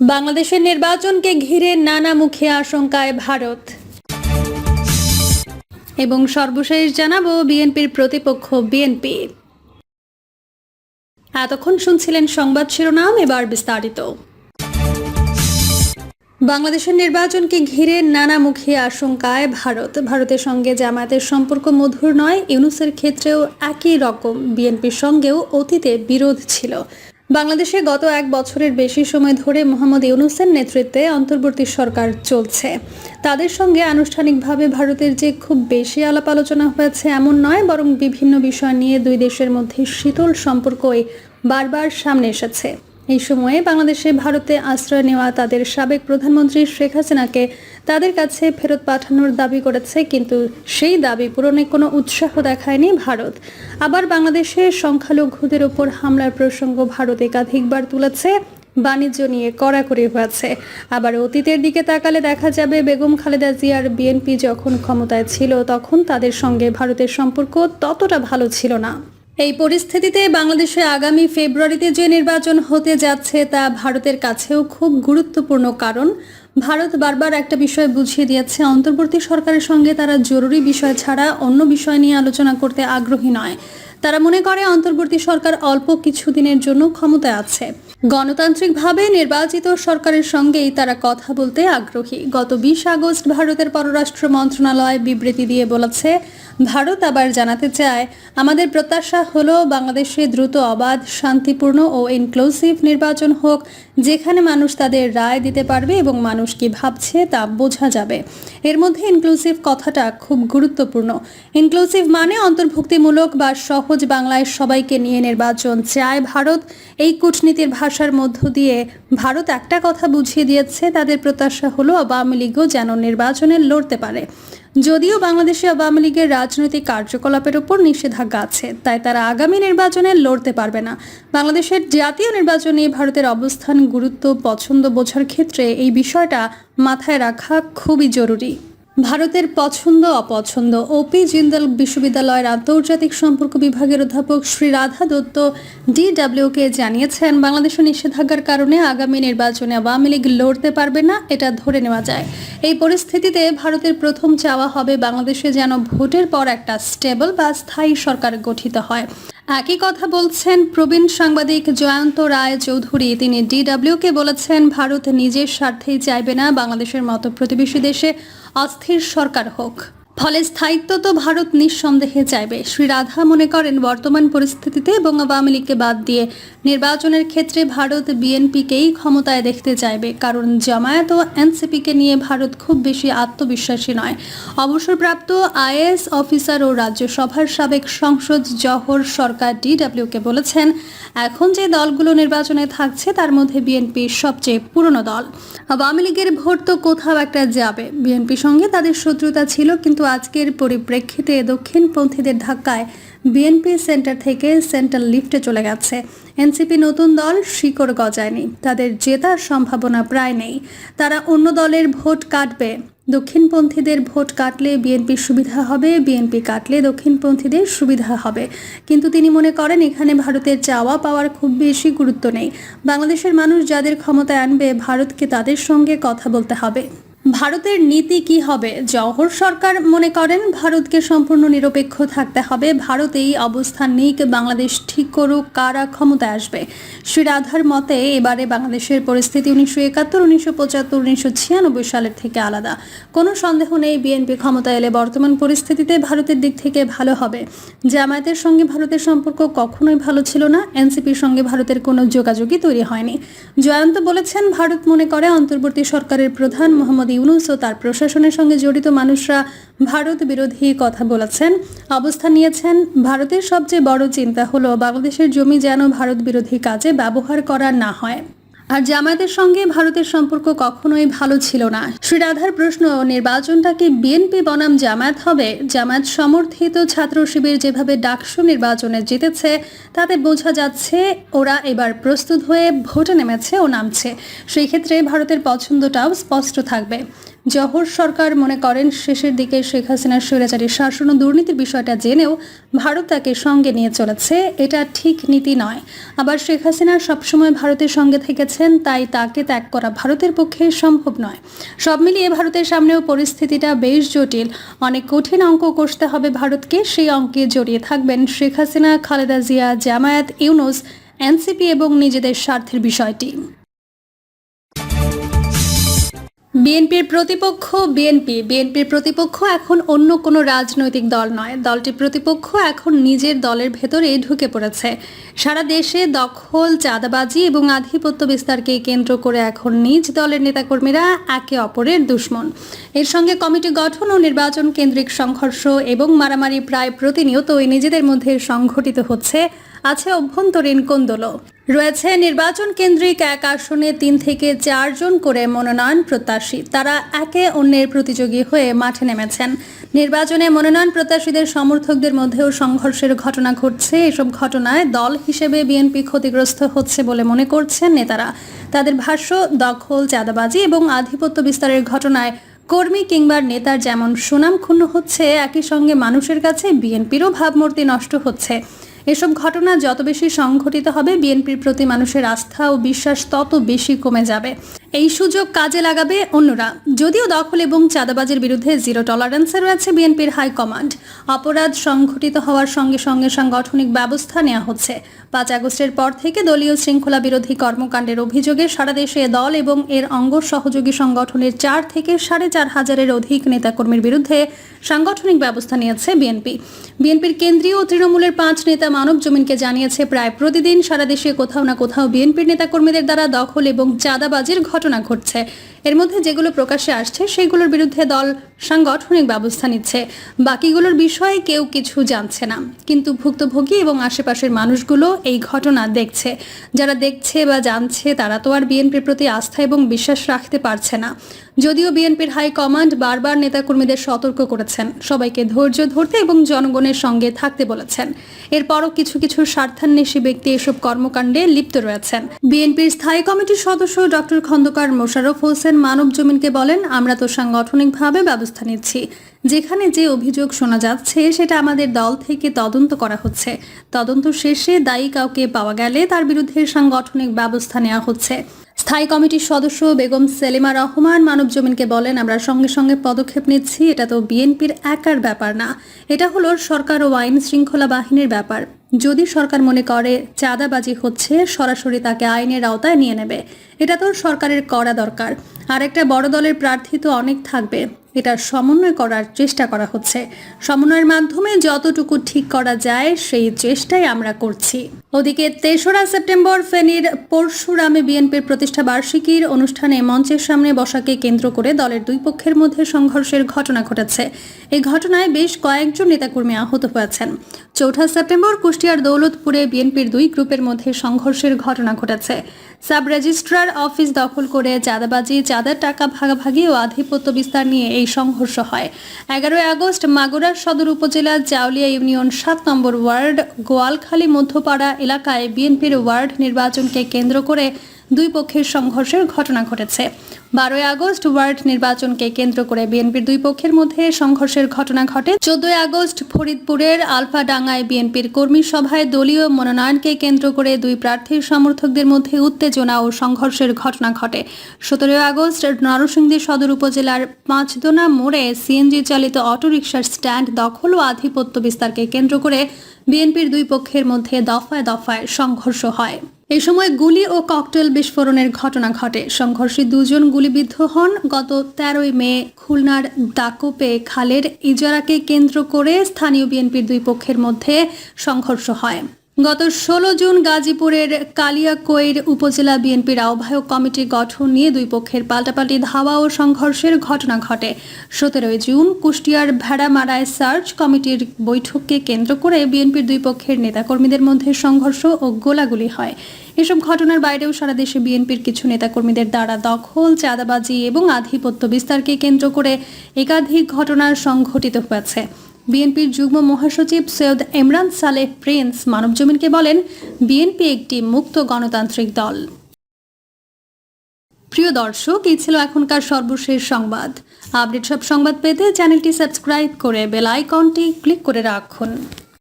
বাংলাদেশের নির্বাচনকে ঘিরে নানামুখী আশঙ্কায় ভারত। এবং সর্বশেষ জানাব বিএনপির প্রতিপক্ষ বিএনপি। এতক্ষণ শুনছিলেন সংবাদ শিরোনাম, এবার বিস্তারিত। বাংলাদেশের নির্বাচনকে ঘিরে নানামুখী আশঙ্কায় ভারত। ভারতের সঙ্গে জামায়াতের সম্পর্ক মধুর নয়, ইউনুসের ক্ষেত্রেও একই রকম। বিএনপির সঙ্গেও অতীতে বিরোধ ছিল। বাংলাদেশে গত এক বছরের বেশি সময় ধরে মোহাম্মদ ইউনুসের নেতৃত্বে অন্তর্বর্তী সরকার চলছে। তাদের সঙ্গে আনুষ্ঠানিকভাবে ভারতের যে খুব বেশি আলাপ আলোচনা হয়েছে এমন নয়, বরং বিভিন্ন বিষয় নিয়ে দুই দেশের মধ্যে শীতল সম্পর্কই বারবার সামনে এসেছে। এই সময়ে বাংলাদেশে ভারতে আশ্রয় নেওয়া তাদের সাবেক প্রধানমন্ত্রী শেখ হাসিনাকে তাদের কাছে ফেরত পাঠানোর দাবি করেছে, কিন্তু সেই দাবি পূরণে কোনো উৎসাহ দেখায়নি ভারত। আবার বাংলাদেশে সংখ্যালঘুদের ওপর হামলার প্রসঙ্গ ভারত একাধিকবার তুলেছে, বাণিজ্য নিয়ে কড়াকড়ি হয়েছে। আবার অতীতের দিকে তাকালে দেখা যাবে, বেগম খালেদা জিয়ার বিএনপি যখন ক্ষমতায় ছিল, তখন তাদের সঙ্গে ভারতের সম্পর্ক ততটা ভালো ছিল না। এই পরিস্থিতিতে বাংলাদেশে আগামী ফেব্রুয়ারিতে যে নির্বাচন হতে যাচ্ছে তা ভারতের কাছেও খুব গুরুত্বপূর্ণ কারণ ভারত বারবার একটা বিষয় বুঝিয়ে দিয়েছে, অন্তর্বর্তী সরকারের সঙ্গে তারা জরুরি বিষয় ছাড়া অন্য বিষয় নিয়ে আলোচনা করতে আগ্রহী নয়। তারা মনে করে অন্তর্বর্তী সরকার অল্প কিছুদিনের জন্য ক্ষমতায় আছে। গণতান্ত্রিকভাবে নির্বাচিত সরকারের সঙ্গেই তারা কথা বলতে আগ্রহী। গত বিশ আগস্ট ভারতের পররাষ্ট্র মন্ত্রণালয় বিবৃতি দিয়ে বলেছে ভারত আবার জানাতে চায়, আমাদের প্রত্যাশা হলো বাংলাদেশে দ্রুত, অবাধ, শান্তিপূর্ণ ও ইনক্লুসিভ নির্বাচন হোক, যেখানে মানুষ তাদের রায় দিতে পারবে এবং মানুষ কি ভাবছে তা বোঝা যাবে। এর মধ্যে ইনক্লুসিভ কথাটা খুব গুরুত্বপূর্ণ। ইনক্লুসিভ মানে অন্তর্ভুক্তিমূলক বা সহজ বাংলায় সবাইকে নিয়ে নির্বাচন চায় ভারত। এই কূটনীতির ভাষার মধ্য দিয়ে ভারত একটা কথা বুঝিয়ে দিয়েছে, তাদের প্রত্যাশা হলো আওয়ামী লীগও যেন নির্বাচনে লড়তে পারে। যদিও বাংলাদেশে আওয়ামী লীগের রাজনৈতিক কার্যকলাপের উপর নিষেধাজ্ঞা আছে, তাই তারা আগামী নির্বাচনে লড়তে পারবে না। বাংলাদেশের জাতীয় নির্বাচনে ভারতের অবস্থান, গুরুত্ব, পছন্দ বোঝার ক্ষেত্রে এই বিষয়টা মাথায় রাখা খুবই জরুরি। ভারতের পছন্দ, অপছন্দ ওপি জিন্দাল বিশ্ববিদ্যালয়ের আন্তর্জাতিক সম্পর্ক বিভাগের অধ্যাপক শ্রী রাধা দত্ত ডিডব্লিউকে জানিয়েছেন, বাংলাদেশের নিষেধাজ্ঞার কারণে আগামী নির্বাচনে আওয়ামী লীগ লড়তে পারবে না, এটা ধরে নেওয়া যায়। এই পরিস্থিতিতে ভারতের প্রথম চাওয়া হবে বাংলাদেশে যেন ভোটের পর একটা স্টেবল বা স্থায়ী সরকার গঠিত হয়। একই কথা বলছেন প্রবীণ সাংবাদিক জয়ন্ত রায় চৌধুরী। তিনি ডিডব্লিউকে বলেছেন, ভারত নিজের স্বার্থেই চাইবে না বাংলাদেশের মতো প্রতিবেশী দেশে অস্থির সরকার হোক। ফলে স্থায়িত্ব তো ভারত নিঃসন্দেহে চাইবে। শ্রী রাধা মনে করেন, বর্তমান পরিস্থিতিতে এবং আওয়ামী লীগকে বাদ দিয়ে নির্বাচনের ক্ষেত্রে ভারত বিএনপিকেই ক্ষমতায় দেখতে চাইবে। কারণ জামায়াত ও এনসিপিকে নিয়ে ভারত খুব বেশি আত্মবিশ্বাসী নয়। অবসরপ্রাপ্ত আইএস অফিসার ও রাজ্যসভার সাবেক সংসদ জহর সরকার ডিডব্লিউকে বলেছেন, এখন যে দলগুলো নির্বাচনে থাকছে তার মধ্যে বিএনপি সবচেয়ে পুরনো দল। আওয়ামী লীগের ভোট তো কোথাও একটা যাবে। বিএনপির সঙ্গে তাদের শত্রুতা ছিল, কিন্তু আজকের পরিপ্রেক্ষিতে দক্ষিণপন্থীদের ধাক্কায় বিএনপি সেন্টার থেকে সেন্ট্রাল লিফটে চলে গেছে। এনসিপি নতুন দল শিকড় গজায়নি। তাদের জেতার সম্ভাবনা প্রায় নেই। তারা অন্য দলের ভোট কাটবে। দক্ষিণপন্থীদের ভোট কাটলে বিএনপির সুবিধা হবে, বিএনপি কাটলে দক্ষিণপন্থীদের সুবিধা হবে। কিন্তু তিনি মনে করেন, এখানে ভারতের চাওয়া পাওয়ার খুব বেশি গুরুত্ব নেই। বাংলাদেশের মানুষ যাদের ক্ষমতায় আনবে, ভারতকে তাদের সঙ্গে কথা বলতে হবে। ভারতের নীতি কি হবে? জওহর সরকার মনে করেন, ভারতকে সম্পূর্ণ নিরপেক্ষ থাকতে হবে। ভারত এই অবস্থান নিক, বাংলাদেশ ঠিক করুক, কারা ক্ষমতায় আসবে? শ্রী রাধার মতে, এবারে বাংলাদেশের পরিস্থিতি উনিশশো একাত্তর, উনিশশো পঁচাত্তর, উনিশশো ছিয়ানব্বই সালের থেকে আলাদা। কোনো সন্দেহ নেই, বিএনপি ক্ষমতায় এলে বর্তমান পরিস্থিতিতে ভারতের দিক থেকে ভালো হবে। জামায়াতের সঙ্গে ভারতের সম্পর্ক কখনোই ভালো ছিল না, এনসিপির সঙ্গে ভারতের কোনো যোগাযোগই তৈরি হয়নি। জয়ন্ত বলেছেন, ভারত মনে করে, অন্তর্বর্তী সরকারের প্রধান মোহাম্মদ ইউনুস ও তার প্রশাসনের সঙ্গে জড়িত মানুষরা ভারত বিরোধী কথা বলেছেন। অবস্থান নিয়েছেন, ভারতের সবচেয়ে বড় চিন্তা হলো বাংলাদেশের জমি যেন ভারত বিরোধী কাজে ব্যবহার করা না হয়। আর জামায়াতের সঙ্গে ভারতের সম্পর্ক কখনোই ভালো ছিল না। শ্রী রাধার প্রশ্ন, নির্বাচনটাকে বিএনপি বনাম জামায়াত হবে? জামায়াত সমর্থিত ছাত্র শিবির যেভাবে ডাকসু নির্বাচনে জিতেছে, তাতে বোঝা যাচ্ছে ওরা এবার প্রস্তুত হয়ে ভোটে নেমেছে ও নামছে। সেই ক্ষেত্রে ভারতের পছন্দটাও স্পষ্ট থাকবে। জহর সরকার মনে করেন শেষের দিকে শেখ হাসিনার স্বৈরাচারী শাসন ও দুর্নীতির বিষয়টা জেনেও ভারত তাকে সঙ্গে নিয়ে চলেছে। এটা ঠিক নীতি নয়। আবার শেখ হাসিনা সবসময় ভারতের সঙ্গে থেকেছেন, তাই তাকে ত্যাগ করা ভারতের পক্ষে সম্ভব নয়। সব মিলিয়ে ভারতের সামনেও পরিস্থিতিটা বেশ জটিল। অনেক কঠিন অঙ্ক কষতে হবে ভারতকে। সেই অঙ্কে জড়িয়ে থাকবেন শেখ হাসিনা, খালেদা জিয়া, জামায়াত, ইউনুস, এনসিপি এবং নিজেদের স্বার্থের বিষয়টি। বিএনপির প্রতিপক্ষ, বিএনপি, বিএনপির প্রতিপক্ষ এখন অন্য কোনো রাজনৈতিক দল নয়। দলটির প্রতিপক্ষ এখন নিজের দলের ভেতরে ঢুকে পড়েছে। সারা দেশে দখল, চাঁদাবাজি এবং আধিপত্য বিস্তারকে কেন্দ্র করে এখন নিজ দলের নেতাকর্মীরা একে অপরের দুশ্মন। এর সঙ্গে কমিটি গঠন ও নির্বাচন কেন্দ্রিক সংঘর্ষ এবং মারামারি প্রায় প্রতিনিয়তই নিজেদের মধ্যে সংঘটিত হচ্ছে, আছে অভ্যন্তরীণ কোন্দল রয়েছে নির্বাচন কেন্দ্রিক এক আসনে তিন থেকে চারজন করে মনোনয়ন প্রত্যাশী। তারা একে অন্যের প্রতিযোগী হয়ে মাঠে নেমেছেন। নির্বাচনে মনোনয়ন প্রত্যাশীদের সমর্থকদের মধ্যেও সংঘর্ষের ঘটনা ঘটছে। এসব ঘটনায় দল হিসেবে বিএনপি ক্ষতিগ্রস্ত হচ্ছে বলে মনে করছেন নেতারা। তাদের ভাষ্য, দখল, চাঁদাবাজি এবং আধিপত্য বিস্তারের ঘটনায় কর্মী কিংবা নেতার যেমন সুনাম ক্ষুণ্ণ হচ্ছে, একই সঙ্গে মানুষের কাছে বিএনপিরও ভাবমূর্তি নষ্ট হচ্ছে। এসব ঘটনা যত বেশি সংঘটিত হবে, বিএনপির প্রতি মানুষের আস্থা ও বিশ্বাস তত বেশি কমে যাবে। এই সুযোগ কাজে লাগাবে অন্যরা। যদিও দখল এবং চাঁদাবাজের বিরুদ্ধে জিরো টলারেন্সে রয়েছে বিএনপির হাইকমান্ড অপরাধ সংঘটিত হওয়ার সঙ্গে সঙ্গে সাংগঠনিক ব্যবস্থা নেওয়া হচ্ছে। পাঁচ আগস্টের পর থেকে দলীয় শৃঙ্খলা বিরোধী কর্মকাণ্ডের অভিযোগে সারা দেশে দল এবং এর অঙ্গ সহযোগী সংগঠনের চার থেকে সাড়ে চার হাজারের অধিক নেতাকর্মীর বিরুদ্ধে সাংগঠনিক ব্যবস্থা নিয়েছে বিএনপি। বিএনপির কেন্দ্রীয় ও তৃণমূলের পাঁচ নেতা মানব জমিনকে জানিয়েছে, প্রায় প্রতিদিন সারা দেশে কোথাও না কোথাও বিএনপির নেতাকর্মীদের দ্বারা দখল এবং চাঁদাবাজির ঘটনা ঘটছে। এর মধ্যে যেগুলো প্রকাশ্যে আসছে, সেগুলোর বিরুদ্ধে দল সাংগঠনিক ব্যবস্থা নিচ্ছে। বাকিগুলোর বিষয়ে কেউ কিছু জানছে না। কিন্তু ভুক্তভোগী এবং আশেপাশের মানুষগুলো এই ঘটনা দেখছে। যারা দেখছে বা জানছে, তারা তো আর বিএনপির প্রতি আস্থা এবং বিশ্বাস রাখতে পারছে না। যদিও বিএনপির হাইকমান্ড বারবার নেতাকর্মীদের সতর্ক করেছেন। সবাইকে ধৈর্য ধরতে এবং জনগণের সঙ্গে থাকতে বলেছেন। এরপরও কিছু কিছু স্বার্থান্বেষী ব্যক্তি এসব কর্মকাণ্ডে লিপ্ত রয়েছেন। বিএনপির স্থায়ী কমিটির সদস্য ডক্টর খন্দকার মোশাররফ হোসেন মানব জমিনকে বলেন, আমরা তো সাংগঠনিকভাবে ব্যবস্থা নিচ্ছি। যেখানে যে অভিযোগ শোনা যাচ্ছে, সেটা আমাদের দল থেকে তদন্ত করা হচ্ছে। তদন্ত শেষে দায়ী কাউকে পাওয়া গেলে তার বিরুদ্ধে সাংগঠনিক ব্যবস্থা নেওয়া হচ্ছে। স্থায়ী কমিটির সদস্য বেগম সেলিমা রহমান মানব জমিনকে বলেন, আমরা সঙ্গে সঙ্গে পদক্ষেপ নিচ্ছি। এটা তো বিএনপির একার ব্যাপার না। এটা হলো সরকার ও আইন শৃঙ্খলা বাহিনীর ব্যাপার। যদি সরকার মনে করে চাঁদাবাজি হচ্ছে, সরাসরি তাকে আইনের আওতায় নিয়ে নেবে। এটা তো সরকারের করা দরকার। আর একটা বড় দলের প্রার্থী তো অনেক থাকবে। এটা সমন্বয় করার চেষ্টা করা হচ্ছে। সমন্বয়ের মাধ্যমে যতটুকু ঠিক করা যায়, সেই চেষ্টাই আমরা করছি। ওদিকে তেসরা সেপ্টেম্বর ফেনীর পরশুরামে বিএনপির প্রতিষ্ঠা বার্ষিকীর অনুষ্ঠানে মঞ্চের সামনে বসাকে কেন্দ্র করে দলের দুই পক্ষের মধ্যে সংঘর্ষের ঘটনা ঘটেছে। এই ঘটনায় বেশ কয়েকজন নেতাকর্মী আহত হয়েছেন। চৌঠা সেপ্টেম্বর কুষ্টিয়ার দৌলতপুরে বিএনপির দুই গ্রুপের মধ্যে সংঘর্ষের ঘটনা ঘটেছে। সাব রেজিস্ট্রার অফিস দখল করে চাঁদাবাজি, চাঁদার টাকা ভাগাভাগি ও আধিপত্য বিস্তার নিয়ে এই সংঘর্ষ হয়। এগারোই আগস্ট মাগুরা সদর উপজেলার চাউলিয়া ইউনিয়ন সাত নম্বর ওয়ার্ড গোয়ালখালী মধ্যপাড়া এলাকায় বিএনপির ওয়ার্ড নির্বাচনকে কেন্দ্র করে দুই পক্ষের সংঘর্ষের ঘটনা ঘটেছে। বারোই আগস্ট ওয়ার্ড নির্বাচনকে কেন্দ্র করে বিএনপির দুই পক্ষের মধ্যে সংঘর্ষের ঘটনা ঘটে। চোদ্দই আগস্ট ফরিদপুরের আলফাডাঙ্গায় বিএনপির কর্মী সভায় দলীয় মনোনয়নকে কেন্দ্র করে দুই প্রার্থীর সমর্থকদের মধ্যে উত্তেজনা ও সংঘর্ষের ঘটনা ঘটে। সতেরোই আগস্ট নরসিংদী সদর উপজেলার পাঁচদোনা মোড়ে সিএনজি চালিত অটোরিকশার স্ট্যান্ড দখল ও আধিপত্য বিস্তারকে কেন্দ্র করে বিএনপির দুই পক্ষের মধ্যে দফায় দফায় সংঘর্ষ হয়। এই সময় গুলি ও ককটেল বিস্ফোরণের ঘটনা ঘটে। সংঘর্ষে দুজন গুলিবিদ্ধ হন। গত তেরোই মে খুলনার দাকোপে খালের ইজারাকে কেন্দ্র করে স্থানীয় বিএনপির দুই পক্ষের মধ্যে সংঘর্ষ হয়। গত ষোলো জুন গাজীপুরের কালিয়াকৈর উপজেলা বিএনপির আহ্বায়ক কমিটি গঠন নিয়ে দুই পক্ষের পাল্টাপাল্টি ধাওয়া ও সংঘর্ষের ঘটনা ঘটে। সতেরোই জুন কুষ্টিয়ার ভেড়ামারায় সার্চ কমিটির বৈঠককে কেন্দ্র করে বিএনপির দুই পক্ষের নেতাকর্মীদের মধ্যে সংঘর্ষ ও গোলাগুলি হয়। এসব ঘটনার বাইরেও সারা দেশে বিএনপির কিছু নেতাকর্মীদের দ্বারা দখল, চাঁদাবাজি এবং আধিপত্য বিস্তারকে কেন্দ্র করে একাধিক ঘটনার সংঘটিত হয়েছে। বিএনপির যুগ্ম মহাসচিব সৈয়দ ইমরান সালেহ প্রিন্স মানবজমিনকে বলেন, বিএনপি একটি মুক্ত গণতান্ত্রিক দল। প্রিয় দর্শক, এই ছিল এখনকার সর্বশেষ সংবাদ। আপডেট সব সংবাদ পেতে চ্যানেলটি সাবস্ক্রাইব করে বেল আইকনটি ক্লিক করে রাখুন।